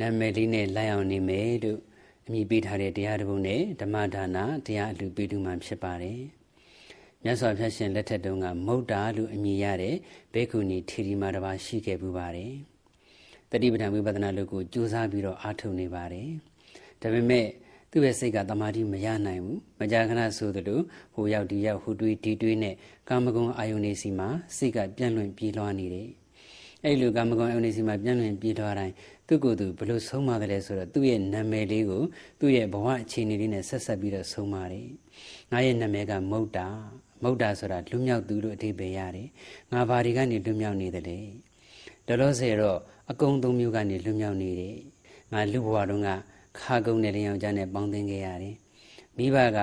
နာမည်လေးနဲ့လိုက်အောင်နေမယ်လို့အမည်ပေးထားတဲ့တရားတစ်ပုဒ်နဲ့ဓမ္မဒါနတရားအလှပေးတူမှဖြစ်ပါတယ်မြတ်စွာဘုရားရှင်လက်ထက်တုန်းကမုဒ္တာလို့အမည်ရတဲ့ဘေကုဏီထေရီမာတစ်ပါးရှိခဲ့ပူပါတယ်တတိပဌံဝိပဿနာလုပ်ကိုကြိုးစားပြီးတော့အားထုတ်နေပါတယ်ဒါပေမဲ့သူ့ရဲ့စိတ်ကတမာတိမရနိုင်ဘူးမကြာခဏဆိုသလိုဟိုရောက်ဒီရောက်ဟိုတွေးဒီတွေးနဲ့ကာမဂုဏ်အာယုန်နေစီမှာစိတ်ကပြန့်လွင့်ပြေးလွှားနေတယ်အဲ့လိုကာမဂုဏ်အာယုန်နေစီမှာပြန့်လွင့်ပြေးလွှားတိုင်း သူ့ကိုယ်သူဘယ်လိုဆုံးမတယ်လဲဆိုတော့သူ့ရဲ့နာမည်လေးကိုသူ့ရဲ့ဘဝအခြေအနေလေးနဲ့ဆက်ဆက်ပြီးတော့ဆုံးမတယ်ငါရဲ့နာမည်ကမုတ်တာမုတ်တာဆိုတာလွမြောက်သူလို့အဓိပ္ပာယ်ရတယ်ငါဘာတွေကနေလွမြောက်နေတယ်လဲတော်လို့စေတော့အကုံသုံးမျိုးကနေလွမြောက်နေတယ်ငါလူဘဝတုန်းကခါကုန်းတဲ့လျောင်ကြားနဲ့ပေါင်းသင်းခဲ့ရတယ်မိဘက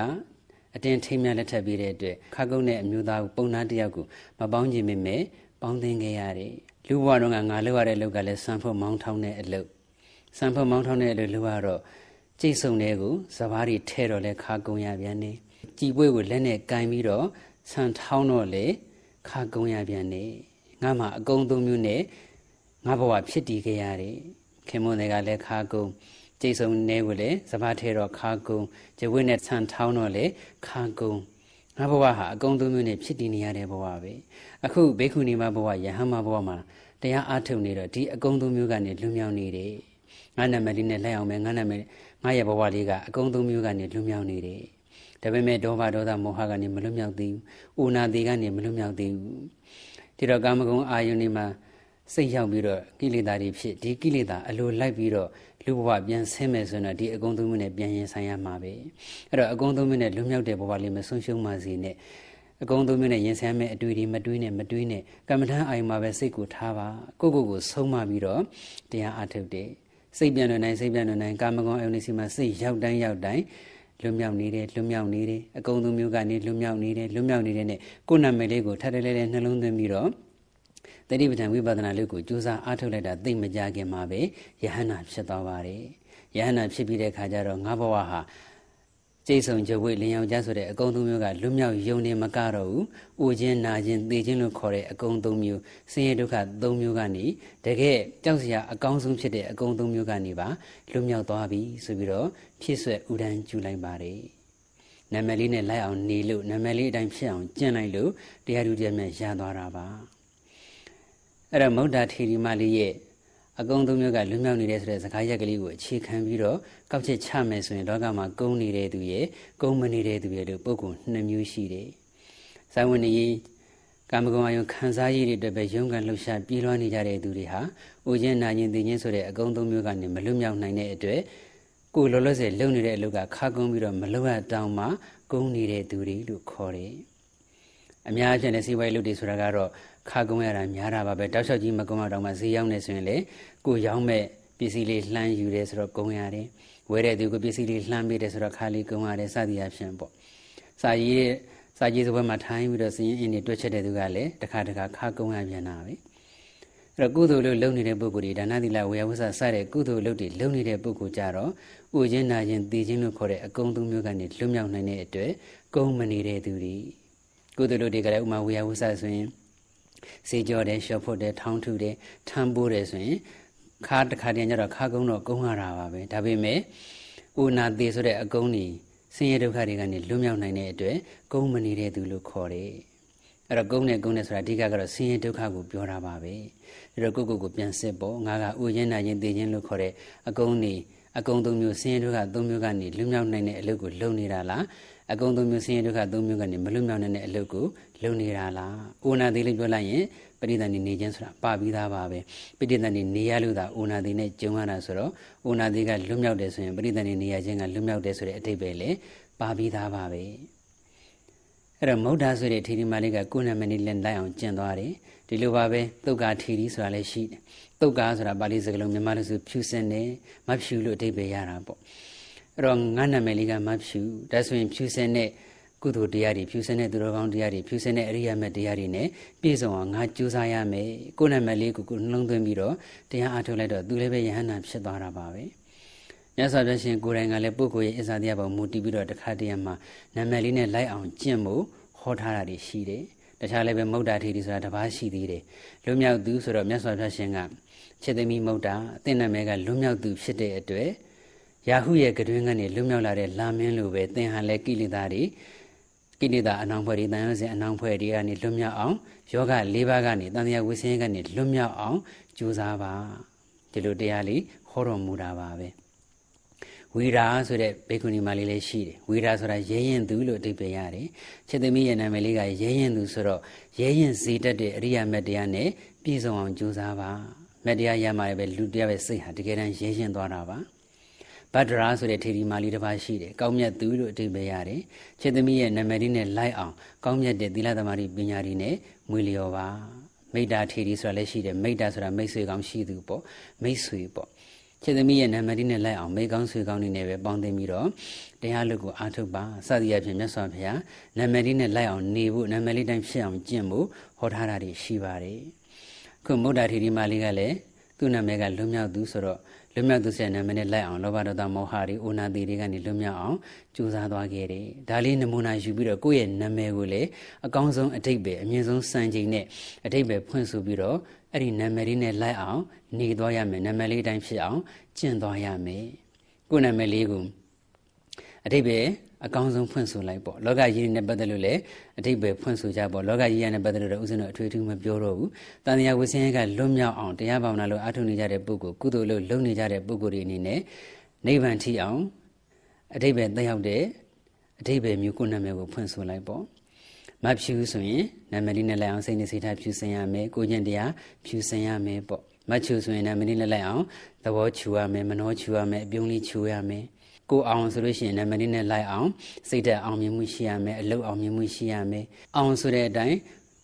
အတင်းထိမ်းမြလက်ထပ်ပြီးတဲ့အတွက်ခါကုန်းတဲ့အမျိုးသားကိုပုံနာတယောက်ကိုမပေါင်းခြင်းမမဲ့ပေါင်းသင်းခဲ့ရတယ် လူဘဝတုန်းကငါလုပ်ရတဲ့အလုပ်ကလည်းစံဖို့မောင်းထောင်းတဲ့အလုပ်စံဖို့မောင်းထောင်းတဲ့အလုပ်လုပ်ရတော့ကြိတ်ဆုံတဲ့ကိုစဘာတွေထဲတော့လဲခါကုန်းရပြန်နေကြည်ပွေးကိုလက်နဲ့ကင်ပြီးတော့ဆန်ထောင်းတော့လေခါကုန်းရပြန်နေငါမှအကုံသုံးမျိုးနဲ့ငါဘဝဖြစ်တည်ခဲ့ရတယ်ခင်မွန်းတွေကလည်းခါကုန်းကျိတ်ဆုံနေကိုလေစဘာထဲတော့ခါကုန်းကျဝိနဲ့ဆန်ထောင်းတော့လေခါကုန်း ငါဘဝဟာအကုံသုံးမျိုးနဲ့ဖြစ်တည်နေရတဲ့ဘဝပဲအခုဘေခုနီမဘဝယဟန်မဘဝမှာတရားအားထုတ်နေတော့ဒီအကုံသုံးမျိုးကနေလွတ်မြောက်နေတယ်ငါနာမည်လေးနဲ့လိုက်အောင်မယ်ငါနာမည်ငါရဲ့ဘဝလေးကအကုံသုံးမျိုးကနေလွတ်မြောက်နေတယ်ဒါပေမဲ့ဒေါဘဒေါသမောဟကနေမလွတ်မြောက်သေးဘူး။ဥနာတိကနေမလွတ်မြောက်သေးဘူး။ဒီတော့ကာမဂုဏ်အာယုန်ဒီမှာစိတ်ရောက်ပြီးတော့ကိလေသာတွေဖြစ်ဒီကိလေသာအလိုလိုက်ပြီးတော့ လူဘဝပြန်ဆင်းမယ်ဆိုရင်တော့ဒီအကုံသုံးမျိုးနဲ့ပြန်ရင်ဆိုင်ရမှာပဲ။အဲ့တော့အကုံသုံးမျိုးနဲ့လွတ်မြောက်တဲ့ဘဝလေးမဆုံးရှုံးပါစေနဲ့။အကုံသုံးမျိုးနဲ့ရင်ဆိုင်မဲ့အတွေ့အကြုံမတွေးနဲ့မတွေးနဲ့ကမ္မထမ်းအာယုံမှာပဲစိတ်ကိုထားပါကိုကိုကိုဆုံးမပြီးတော့တရားအားထုတ်တယ်စိတ်ပြန်လွန်နိုင်စိတ်ပြန်လွန်နိုင်ကာမဂုဏ်အာယုန်စီမှာစိတ်ရောက်တိုင်းရောက်တိုင်းလွတ်မြောက်နေတယ်လွတ်မြောက်နေတယ်အကုံသူမျိုးကနေလွတ်မြောက်နေတယ်လွတ်မြောက်နေတဲ့နဲ့ကိုယ်နာမည်လေးကိုထပ်တလဲလဲနှလုံးသွင်းပြီးတော့ တတိပဋ္ဌာန်ဝိပဿနာလေးကိုကြိုးစားအားထုတ်လိုက်တာသိမကြခင်မှာပဲယဟန္တာဖြစ်သွားပါတယ်ယဟန္တာဖြစ်ပြီးတဲ့အခါကျတော့ငါဘဝဟာကျိတ်ဆုံကြဝိလင်ယောက်ကြဆိုတဲ့အကုံသုံးမျိုးကလွတ်မြောက်ယုံနေမကတော့ဘူး။အိုခြင်းနာခြင်းသိခြင်းလို့ခေါ်တဲ့အကုံသုံးမျိုးဆင်းရဲဒုက္ခသုံးမျိုးကနေတကယ်ကြောက်စရာအကောင်းဆုံးဖြစ်တဲ့အကုံသုံးမျိုးကနေပါလွတ်မြောက်သွားပြီဆိုပြီးတော့ဖြစ်ဆွဲဥဒန်းကျူလိုက်ပါတယ်။နာမည်လေးနဲ့လိုက်အောင်နေလို့နာမည်လေးအတိုင်းဖြစ်အောင်ကျင့်လိုက်လို့တရားဓုတရားမြတ်ရသွားတာပါ။ အဲ့တော့မௌဒ္ဒထေရီမလေးရဲ့အကုံသုံးမျိုးကလွတ်မြောက်နေတဲ့ဆိုတဲ့စကားရက်ကလေးကိုအခြေခံပြီးတော့ကောက်ချက်ချမယ်ဆိုရင်လောကမှာကုန်းနေတဲ့သူရဲ့ကုန်းမနေတဲ့သူရဲ့လို့ပုံကုနှစ်မျိုးရှိတယ်။ဇာဝင်ကြီးကာမဂုဏ်အယုံခံစားရည်တွေအတွက်ပဲရုန်းကန်လှုပ်ရှားပြေးလွှားနေကြတဲ့သူတွေဟာအိုခြင်းနာခြင်းသိခြင်းဆိုတဲ့အကုံသုံးမျိုးကနေမလွတ်မြောက်နိုင်တဲ့အတွက်ကိုလောလောဆယ်လုံနေတဲ့အလုပ်ကခါကုန်းပြီးတော့မလုံရတောင်းမှကုန်းနေတဲ့သူတွေလို့ခေါ်တယ်။ အများကြီးနဲ့စီးပွားရေးလုပ်တွေဆိုတာကတော့ခါကုန်းရတာများတာပါပဲတောက်လျှောက်ကြီးမကုန်းတော့မှဈေးရောက်နေဆိုရင်လေကိုရောင်းမဲ့ပစ္စည်းလေးလှမ်းယူတယ်ဆိုတော့ကုန်းရတယ်ဝယ်တဲ့သူကပစ္စည်းလေးလှမ်းပေးတယ်ဆိုတော့ခါလေးကုန်းရတယ်စသည်အဖြစ်ပေါ့စာရေးစာကြီးစပွဲမှာထိုင်းပြီးတော့စရင်အင်းတွေတွက်ချက်တဲ့သူကလည်းတစ်ခါတစ်ခါခါကုန်းရပြန်တာပဲအဲ့တော့ကုသိုလ်လို့လုပ်နေတဲ့ပုဂ္ဂိုလ်တွေဒါနသီလဝေယဝဆစတဲ့ကုသိုလ်လုပ်တွေလုပ်နေတဲ့ပုဂ္ဂိုလ်ကြတော့ဥခြင်းနာခြင်းသိခြင်းလို့ခေါ်တဲ့အကုံသုံးမျိုးကနေလွတ်မြောက်နိုင်တဲ့အတွက်ကုန်းမနေတဲ့သူတွေ ကုသိုလ်လုပ်တွေကလည်းဥမာဝေယဝဆဆိုရင်စေကြောတယ်ရှော့ဖို့တယ်ထောင်းထုတယ်ထမ်းပိုးတယ်ဆိုရင်ခါတစ်ခါတည်းကျတော့ခါကုန်းတော့ကုန်းရတာပါပဲဒါပေမဲ့ဥနာသေးဆိုတဲ့အကုန်းကြီးဆင်းရဲဒုက္ခတွေကနေလွတ်မြောက်နိုင်တဲ့အတွက်ကုန်းမနေတဲ့သူလို့ခေါ်တယ်အဲ့တော့ကုန်းနဲ့ကုန်းနဲ့ဆိုတာအဓိကကတော့ဆင်းရဲဒုက္ခကိုပြောတာပါပဲအဲ့တော့ကိုကိုကိုပြန်စစ်ပေါ့ငါကဥရင်းနာခြင်းသိခြင်းလို့ခေါ်တဲ့အကုန်းနေအကုန်းသုံးမျိုးဆင်းရဲဒုက္ခသုံးမျိုးကနေလွတ်မြောက်နိုင်တဲ့အလုပ်ကိုလုပ်နေတာလား အကုန်းသုံးမျိုးဆင်းရဲဒုက္ခသုံးမျိုးကနေမလွတ်မြောက်နိုင်တဲ့အလုပ်ကိုလုပ်နေတာလားဥနာသေးလေးပြောလိုက်ရင်ပရိသတ်နေနေခြင်းဆိုတာပါပြီးသားပါပဲပရိသတ်နေနေရလို့သာဥနာသေးနဲ့ကြုံရတာဆိုတော့ဥနာသေးကလွတ်မြောက်တယ်ဆိုရင်ပရိသတ်နေနေရခြင်းကလွတ်မြောက်တယ်ဆိုတဲ့အတိတ်ပဲလေပါပြီးသားပါပဲအဲ့တော့မௌဒ္ဒဆိုတဲ့ထေရီမလေးကကိုယ်နာမည်လေးလက်လိုက်အောင်ကျင့်သွားတယ်ဒီလိုပါပဲသုတ်ကာထေရီဆိုတာလည်းရှိတယ်သုတ်ကာဆိုတာပါဠိစကားလုံးမြန်မာလိုဆိုဖြူစင်တယ်မဖြူလို့အတိတ်ပဲရတာပေါ့ အဲ့တော့ငါနာမည်လေးကမဖြူဒါဆိုရင်ဖြူစင်တဲ့ကုသိုလ်တရားတွေဖြူစင်တဲ့သူတော်ကောင်းတရားတွေဖြူစင်တဲ့အရိယာမက်တရားတွေနဲ့ပြည့်စုံအောင်ငါကြိုးစားရမယ်ကိုယ်နာမည်လေးကိုကိုနှလုံးသွင်းပြီးတော့တရားအားထုတ်လိုက်တော့သူလည်းပဲယဟန္တာဖြစ်သွားတာပါပဲမြတ်စွာဘုရားရှင်ကိုယ်တိုင်ကလည်းပုဂ္ဂိုလ်ရဲ့အစ္ဆာတရားပေါ်မူတည်ပြီးတော့တခါတည်းမှာနာမည်လေးနဲ့လိုက်အောင်ကျင့်ဖို့ဟောထားတာတွေရှိတယ်တခြားလည်းပဲမௌဒ္ဒထေရီဆိုတာတစ်ပါးရှိသေးတယ်လွမြောက်သူဆိုတော့မြတ်စွာဘုရားရှင်ကခြေသမီးမௌဒ္ဒအသင်နာမဲကလွမြောက်သူဖြစ်တဲ့အတွက် ယာဟုရဲ့ကတွင်ကနေလွမြောက်လာတဲ့လာမင်းလိုပဲသင်ဟာလည်းကိလေသာတွေကိလေသာအနောင်ဖွဲ့တွေတန်ရုံးစဉ်အနောင်ဖွဲ့တွေကနေလွတ်မြောက်အောင်ယောဂ၄ပါးကနေတန်တရားဝိစင်းကနေလွတ်မြောက်အောင်ကြိုးစားပါဒီလိုတရားလေးဟောတော်မူတာပါပဲဝီရာဆိုတဲ့ဘေကုဏီမလေးလေးရှိတယ်ဝီရာဆိုတာရဲရင်သူလို့အဓိပ္ပာယ်ရတယ်ချက်သမီးရဲ့နာမည်လေးကရဲရင်သူဆိုတော့ရဲရင်စေတတ်တဲ့အရိယာမတ်တရားနဲ့ပြည့်စုံအောင်ကြိုးစားပါမတ်တရားရမှာပဲလူတရားပဲစိတ်ဟာတကယ်တမ်းရဲရင်သွားတာပါ ဗဒ္ဒရာဆိုတဲ့ထေရီမာလီတစ်ပါးရှိတယ်။ကောင်းမြတ်သူလို့အဓိပ္ပာယ်ရတယ်။ခြေသမီးရဲ့နာမည်လေးနဲ့လိုက်အောင်ကောင်းမြတ်တဲ့သီလသမารီပညာတွေနဲ့မွေလျော်ပါ။မိတ္တာထေရီဆိုတာလည်းရှိတယ်။မိတ္တာဆိုတာမိတ်ဆွေကောင်းရှိသူပေါ့။မိတ်ဆွေပေါ့။ခြေသမီးရဲ့နာမည်လေးနဲ့လိုက်အောင်မိကောင်းဆွေကောင်းတွေနဲ့ပဲပေါင်းသိပြီးတော့တရားလုပ်ကိုအားထုတ်ပါ။စသည်အဖြစ်မြတ်စွာဘုရားနာမည်လေးနဲ့လိုက်အောင်နေဖို့နာမည်လေးတိုင်းဖြစ်အောင်ကျင့်ဖို့ဟောထားတာတွေရှိပါတယ်။ခုမုဒ္ဒထေရီမာလေးကလည်း သူ့နာမည်ကလွတ်မြောက်သူဆိုတော့လွတ်မြောက်သူရဲ့နာမည်နဲ့လိုက်အောင်လောဘဒေါသမောဟတွေအိုနာတိတွေကနေလွတ်မြောက်အောင်ကြိုးစားသွားခဲ့တယ်။ဒါလေးနမူနာယူပြီးတော့ကိုယ့်ရဲ့နာမည်ကိုလည်းအကောင်းဆုံးအတိတ်ပဲအမြင့်ဆုံးစံချိန်နဲ့အတိတ်ပဲဖွင့်ဆိုပြီးတော့အဲ့ဒီနာမည်လေးနဲ့လိုက်အောင်နေသွားရမယ်နာမည်လေးတိုင်းဖြစ်အောင်ကျင့်သွားရမယ်။ကိုယ့်နာမည်လေးကိုအတိတ်ပဲ အကောင်းဆုံးဖွင့်ဆိုလိုက်ပေါ့လောကကြီးနဲ့ပတ်သက်လို့လည်းအတိတ်ပဲဖွင့်ဆိုကြပေါ့လောကကြီးရနဲ့ပတ်သက်လို့ဥစဉ်တော့အထွေထူးမပြောတော့ဘူးတန်တရားဝဆင်းရဲကလွတ်မြောက်အောင်တရားဘာဝနာလို့အထုနေကြတဲ့ပုဂ္ဂိုလ်ကုသိုလ်လို့လုပ်နေကြတဲ့ပုဂ္ဂိုလ်တွေအနေနဲ့နိဗ္ဗာန်ထိအောင်အတိတ်ပဲသက်ရောက်တဲ့အတိတ်ပဲမျိုးကိုနာမည်ကိုဖွင့်ဆိုလိုက်ပေါ့မဖြူဆိုရင်နာမည်လေးနဲ့လိုက်အောင်စိတ်နဲ့စိတ်ထားဖြူစင်ရမယ်ကိုကျင့်တရားဖြူစင်ရမယ်ပေါ့မချူဆိုရင်နာမည်လေးနဲ့လိုက်အောင်သဘောချူရမယ်မနှောချူရမယ်အပြုံးလေးချူရမယ် ကိုအောင်ဆိုလို့ရှိရင်နာမည်လေးနဲ့လိုက်အောင်စိတ်သက်အောင်မြင်မှုရှိရမယ်အလုပ်အောင်မြင်မှုရှိရမယ်အောင်ဆိုတဲ့အတိုင်း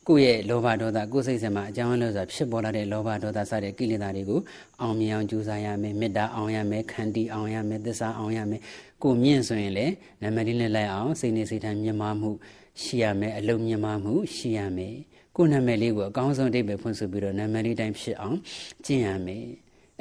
ကိုယ့်ရဲ့လောဘဒေါသကိုယ်စိတ်ဆံမှာအကြောင်းလို့ဆိုတာဖြစ်ပေါ်လာတဲ့လောဘဒေါသစတဲ့ကိလေသာတွေကိုအောင်မြင်အောင်ကြိုးစားရမယ်မေတ္တာအောင်ရမယ်ခန္တီအောင်ရမယ်သစ္စာအောင်ရမယ်ကိုမြင့်ဆိုရင်လည်းနာမည်လေးနဲ့လိုက်အောင်စိတ်နေစိတ်ထားမြင်မာမှုရှိရမယ်အလုပ်မြင်မာမှုရှိရမယ်ကိုယ်နာမည်လေးကိုအကောင်းဆုံးအဓိပ္ပာယ်ဖွင့်ဆိုပြီးတော့နာမည်လေးတိုင်းဖြစ်အောင်ကျင့်ရမယ်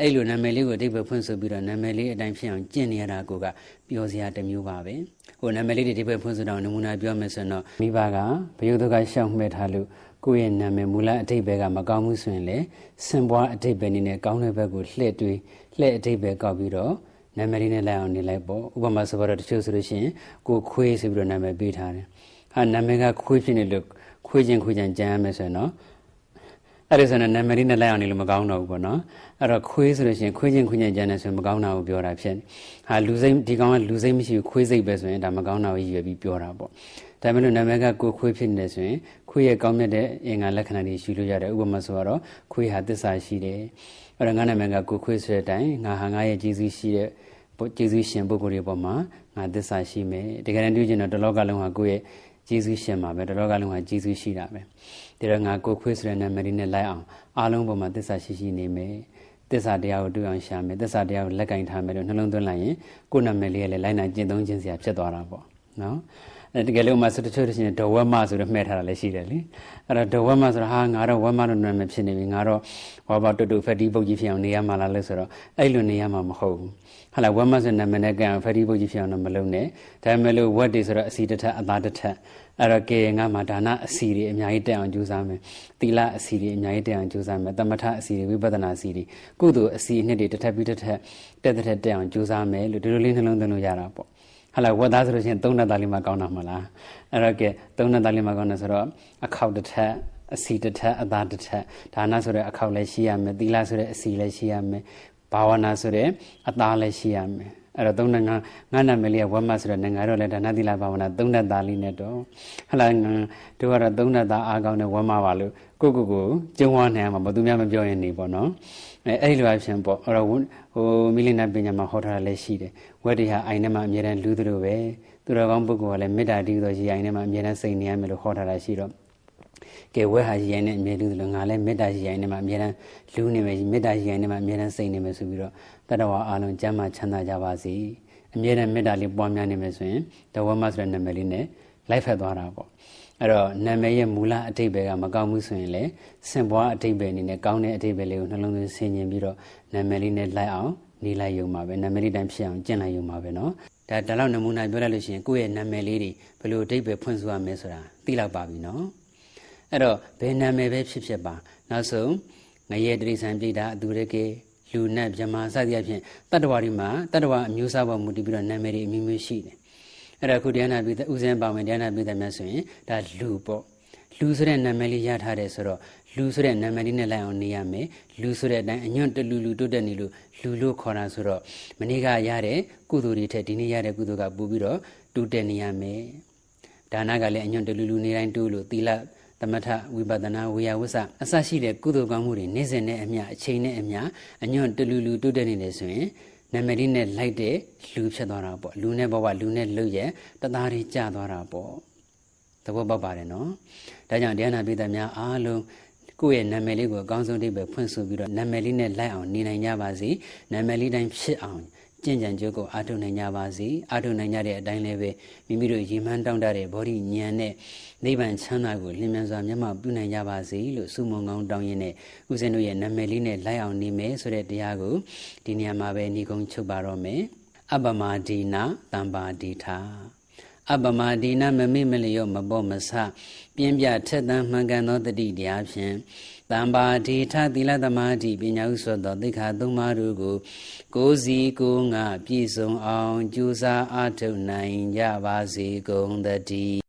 အဲ့လိုနာမည်လေးကိုအဓိပ္ပာယ်ဖွင့်ဆိုပြီးတော့နာမည်လေးအတိုင်းဖြစ်အောင်ကျင့်နေရတာကိုကပြောစရာတစ်မျိုးပါပဲဟိုနာမည်လေးတွေအဓိပ္ပာယ်ဖွင့်ဆိုတော့နမူနာပြောမယ်ဆိုတော့မိဘကဘယုဒ္ဓကရှောက်မှဲ့ထားလို့ကိုယ့်ရဲ့နာမည်မူလအဓိပ္ပာယ်ကမကောင်းဘူးဆိုရင်လေစင်ပွားအဓိပ္ပာယ်နည်းနဲ့ကောင်းတဲ့ဘက်ကိုလှည့်တွေးလှည့်အဓိပ္ပာယ်ကောက်ပြီးတော့နာမည်လေးနဲ့လိုက်အောင်နေလိုက်ပေါ့ဥပမာဆိုတော့တချို့ဆိုလို့ရှိရင်ကိုခွေးဆိုပြီးတော့နာမည်ပေးထားတယ်ဟာနာမည်ကခွေးဖြစ်နေလို့ခွေးချင်းခွေးချင်းကြမ်းရမယ်ဆိုရင်တော့ အဲ့ဒါဆိုရင်နာမည်လေးနဲ့လိုက်အောင်နေလို့မကောင်းတော့ဘူးပေါ့နော်အဲ့တော့ခွေးဆိုလို့ရှိရင်ခွေးချင်းခွေးချင်းကြမ်းတယ်ဆိုရင်မကောင်းတာကိုပြောတာဖြစ်ဟာလူစိမ့်ဒီကောင်ကလူစိမ့်မရှိဘူးခွေးစိတ်ပဲဆိုရင်ဒါမကောင်းတာကိုရည်ရွယ်ပြီးပြောတာပေါ့ဒါပေမဲ့လို့နာမည်ကကိုခွေးဖြစ်နေတယ်ဆိုရင်ခွေးရဲ့ကောင်းမြတ်တဲ့အင်္ဂါလက္ခဏာတွေရှိလို့ရတယ်ဥပမာဆိုတော့ခွေးဟာသစ္စာရှိတယ်အဲ့တော့ငါနာမည်ကကိုခွေးဆိုတဲ့အတိုင်းငါဟာငါရဲ့ကျေးဇူးရှိတဲ့ကျေးဇူးရှင်ပုဂ္ဂိုလ်တွေပေါ်မှာငါသစ္စာရှိမယ်တကယ်တမ်းတွေ့ချင်တော့တလောကလုံးဟာကိုယ့်ရဲ့ ကျေးဇူးရှင်ပါပဲတလောကလုံးဟာကျေးဇူးရှိတာပဲဒါတော့ငါကိုခွေးဆိုတဲ့နာမည်နဲ့လိုက်အောင်အားလုံးပေါ်မှာသစ္စာရှိရှိနေမယ်သစ္စာတရားကိုတွေ့အောင်ရှာမယ်သစ္စာတရားကိုလက်ကင်ထားမယ်လို့နှလုံးသွင်းလိုက်ရင်ကိုယ်နာမည်လေးကလည်းလိုက်နိုင်ကျင့်သုံးခြင်းစရာဖြစ်သွားတာပေါ့နော် တကယ်လို့မှစတချို့တချင်းဒဝမဆိုတော့မှဲ့ထားတာလည်းရှိတယ်လေအဲ့တော့ဒဝမဆိုတော့ဟာငါတော့ဝမလို့နာမည်ဖြစ်နေပြီငါတော့ဟောပါတူတူဖက်တီပုတ်ကြီးဖြစ်အောင်နေရမှာလားလို့ဆိုတော့အဲ့လိုနေရမှာမဟုတ်ဘူးဟာလာဝမဆိုနာမည်နဲ့ကံဖက်တီပုတ်ကြီးဖြစ်အောင်တော့မလုပ်နဲ့ဒါပေမဲ့လို့ဝတ်တွေဆိုတော့အစီတစ်ထက်အသားတစ်ထက်အဲ့တော့ကေငါမှာဒါနအစီတွေအများကြီးတက်အောင်ကြိုးစားမယ်သီလအစီတွေအများကြီးတက်အောင်ကြိုးစားမယ်တမထအစီတွေဝိပဿနာအစီတွေကုသိုလ်အစီအနှစ်တွေတစ်ထက်ပြီးတစ်ထက်တက်တဲ့ထက်တက်အောင်ကြိုးစားမယ်လို့ဒီလိုလေးနှလုံးသွင်းလို့ရတာပေါ့ ဟာလာဝတ်သားဆိုလို့ရှိရင်သုံးနှစ်သားလေးမှကောင်းတာမလားအဲ့တော့ကဲသုံးနှစ်သားလေးမှကောင်းတယ်ဆိုတော့အခောက်တစ်ထက်အစီတစ်ထက်အသားတစ်ထက်ဒါနဆိုတဲ့အခောက်လည်းရှိရမယ်သီလဆိုတဲ့အစီလည်းရှိရမယ်ဘာဝနာဆိုတဲ့အသားလည်းရှိရမယ် အဲ့တော့သုံးနှစ်ငါငါနာမည်လေးကဝတ်မဆိုတော့ငါတော့လည်းဒါနသီလဘာဝနာသုံးနှစ်သားလေးနဲ့တော့ဟလာငါတို့ကတော့သုံးနှစ်သားအားကောင်းတဲ့ဝတ်မပါလို့ကိုကိုကိုကျုံဝါနိုင်မှာဘသူများမပြောရင်နေပေါ့နော်အဲအဲ့ဒီလိုအဖြစ်ပေါ့အဲ့တော့ဟိုမိလိနာပညာမှာဟောထားတာလည်းရှိတယ်ဝက်တွေဟာအိုင်ထဲမှာအမြဲတမ်းလူသလိုပဲသူတော်ကောင်းပုဂ္ဂိုလ်ကလည်းမေတ္တာတည်သောရည်အိုင်ထဲမှာအမြဲတမ်းစိတ်နေရမယ်လို့ဟောထားတာရှိတော့ ကဲဝက်ဟာရည်အိုင်နဲ့အမြဲလူသလိုငါလည်းမေတ္တာရည်အိုင်ထဲမှာအမြဲတမ်းလူနေမယ်မေတ္တာရည်အိုင်ထဲမှာအမြဲတမ်းစိတ်နေမယ်ဆိုပြီးတော့တတဝါအားလုံးကျမ်းမာချမ်းသာကြပါစေအမြဲတမ်းမေတ္တာလေးပွားများနေမယ်ဆိုရင်တဝမဆိုတဲ့နာမည်လေးနဲ့လိုက်ဖက်သွားတာပေါ့အဲ့တော့နာမည်ရဲ့မူလအတိတ်ပဲကမကောင်းဘူးဆိုရင်လည်းစင်ပွားအတိတ်ပဲအနေနဲ့ကောင်းတဲ့အတိတ်ပဲလေးကိုနှလုံးသွင်းဆင်ခြင်ပြီးတော့နာမည်လေးနဲ့လိုက်အောင်နေလိုက်ရုံပါပဲနာမည်လေးတိုင်းဖြစ်အောင်ကျင့်လိုက်ရုံပါပဲเนาะဒါဒါလောက်နမူနာပြောလိုက်လို့ရှိရင်ကိုယ့်ရဲ့နာမည်လေးတွေဘယ်လိုအတိတ်ပဲဖွင့်ဆိုရမလဲဆိုတာသိလောက်ပါပြီเนาะ အဲ့တော့ဘယ်နာမည်ပဲဖြစ်ဖြစ်ပါနောက်ဆုံးငရဲတိရစ္ဆာန်ပြိတာအသူရကေလူနတ်မြမစသည်အဖြစ်တတ္တဝါတွေမှာတတ္တဝါအမျိုးအစားပေါ်မူတည်ပြီးတော့နာမည်တွေအမျိုးမျိုးရှိတယ်အဲ့ဒါခုတရားနာပြီးဥစဉ်ပါဝင်တရားနာပြီးတဲ့များဆိုရင်ဒါလူပေါ့လူဆိုတဲ့နာမည်လေးရထားတယ်ဆိုတော့လူဆိုတဲ့နာမည်လေးနဲ့လိုက်အောင်နေရမယ်လူဆိုတဲ့အတိုင်းအညွန့်တလူလူတိုးတက်နေလို့လူလို့ခေါ်တာဆိုတော့မနေ့ကရတဲ့ကုသိုလ်တွေထက်ဒီနေ့ရတဲ့ကုသိုလ်ကပို့ပြီးတော့တိုးတက်နေရမယ်ဒါနကလည်းအညွန့်တလူလူနေတိုင်းတိုးလို့သီလသ မထဝိပဿနာဝေယဝစ္စအစရှိတဲ့ကုသိုလ်ကောင်းမှုတွေနေ့စဉ်နဲ့အမျှအချိန်နဲ့အမျှအညွန့်တလူလူတိုးတက်နေတယ်ဆိုရင်နာမည်လေးနဲ့လိုက်တဲ့လူဖြစ်သွားတာပေါ့လူနဲ့ဘဝလူနဲ့လူရဲ့တသားတွေကျသွားတာပေါ့သဘောပေါက်ပါတယ်နော်ဒါကြောင့်တရားနာပိသများအားလုံးကိုယ့်ရဲ့နာမည်လေးကိုအကောင်းဆုံးတိပဲဖွင့်ဆိုပြီးတော့နာမည်လေးနဲ့လိုက်အောင်နေနိုင်ကြပါစေနာမည်လေးတိုင်းဖြစ်အောင် ကြင်ကြံကြိုးကိုအားထုတ်နိုင်ကြပါစေအားထုတ်နိုင်ကြတဲ့အတိုင်းလည်းပဲမိမိတို့ရည်မှန်းတောင်းတတဲ့ဘောဓိဉာဏ်နဲ့နိဗ္ဗာန်ချမ်းသာကိုလင်းမြန်စွာမျက်မှောက်ပြုနိုင်ကြပါစေလို့ဆုမွန်ကောင်းတောင်းရင်းနဲ့ဦးဇင်းတို့ရဲ့နာမည်လေးနဲ့လိုက်အောင်နေမယ်ဆိုတဲ့တရားကိုဒီနေရာမှာပဲညီကုန်းချုပ်ပါတော့မယ်အပ္ပမဒီနာတမ္ပါဒီထာ အပ္ပမဒီနာမမေ့မလျော့မပေါ်မဆပြင်းပြထက်သန်မှန်ကန်သောတတိတရားဖြင့်တမ္ပါဒီထသီလသမာဓိပညာဥသောသောသိက္ခာသုံးပါးတို့ကိုကိုယ်စီကိုယ်ငါပြည့်စုံအောင်ကြိုးစားအားထုတ်နိုင်ကြပါစေကုန်သတည်း